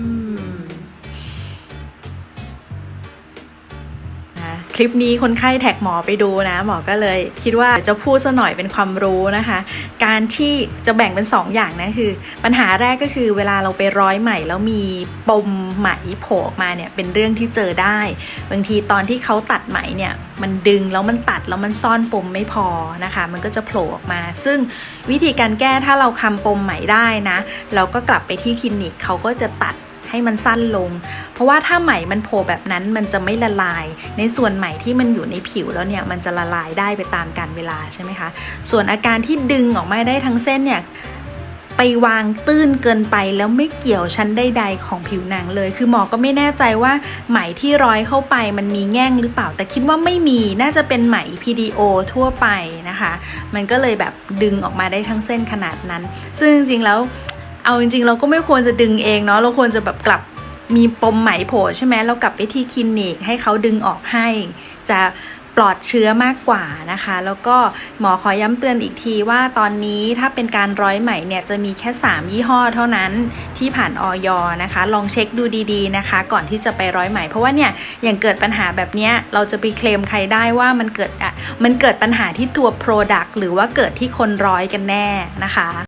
อืม คลิปนี้คนไข้แท็กหมอไปดูนะ หมอก็เลยคิดว่าจะพูดซะหน่อยเป็นความรู้นะคะ การที่จะแบ่งเป็น 2ออย่างนะคือ ปัญหาแรกก็คือเวลาเราไปร้อยไหมแล้วมีปมไหมโผล่ออกมาเนี่ยเป็นเรื่องที่เจอได้ บางทีตอนที่เขาตัดไหมเนี่ยมันดึงแล้วมันตัดแล้วมันซ่อนปมไม่พอนะคะ มันก็จะโผล่ออกมา ซึ่งวิธีการแก้ถ้าเราคำปมไหมได้นะ เราก็กลับไปที่คลินิกเขาก็จะตัด ให้มันสั้นลง เพราะว่าถ้าไหมมันโผล่แบบนั้นมันจะไม่ละลาย ในส่วนไหมที่มันอยู่ในผิวแล้วเนี่ยมันจะละลายได้ไปตามกาลเวลาใช่ไหมคะ ส่วนอาการที่ดึงออกมาได้ทั้งเส้นเนี่ยไปวางตื้นเกินไปแล้วไม่เกี่ยวชั้นใดๆของผิวหนังเลย คือหมอก็ไม่แน่ใจว่าไหมที่ร้อยเข้าไปมันมีแง่งหรือเปล่า แต่คิดว่าไม่มีน่าจะเป็นไหม PDO ทั่วไปนะคะ มันก็เลยแบบดึงออกมาได้ทั้งเส้นขนาดนั้น ซึ่งจริงๆแล้ว เอาจริงๆ เราก็ไม่ควรจะดึงเองเนาะเราควรจะแบบกลับมีปมไหมโผล่ใช่ไหมเรากลับไปที่คลินิกให้เขาดึงออกให้ จะปลอดเชื้อมากกว่านะคะ แล้วก็หมอขอย้ำเตือนอีกทีว่าตอนนี้ถ้าเป็นการร้อยไหมเนี่ยจะมีแค่ 3 ยี่ห้อเท่านั้นที่ผ่านออยนะคะ ลองเช็คดูดีๆนะคะ ก่อนที่จะไปร้อยไหม เพราะว่าเนี่ยอย่างเกิดปัญหาแบบเนี้ยเราจะไปเคลมใครได้ว่ามันเกิดอะมันเกิดปัญหาที่ตัว Product หรือว่าเกิดที่คนร้อยกันแน่นะคะ